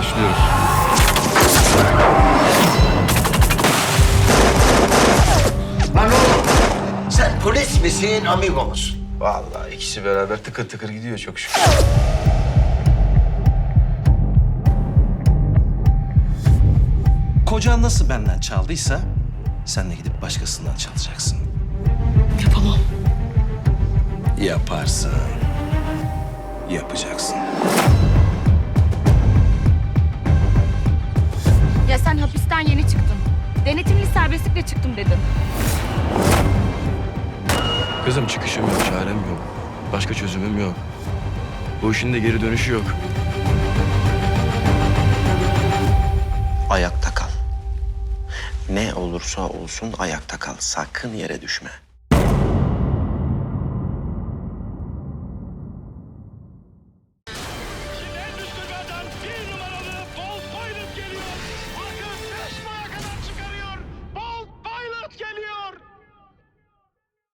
başlıyoruz. Lan oğlum, sen polis misin, amigo musun? Vallahi ikisi beraber tıkır tıkır gidiyor çok şükür. Kocan nasıl benden çaldıysa sen de gidip başkasından çalacaksın. Yapamam. Yaparsın. Yapacaksın. Hapisten yeni çıktın. Denetimli serbestlikle çıktım dedin. Kızım çıkışım yok, çarem yok. Başka çözümüm yok. Bu işin de geri dönüşü yok. Ayakta kal. Ne olursa olsun ayakta kal. Sakın yere düşme.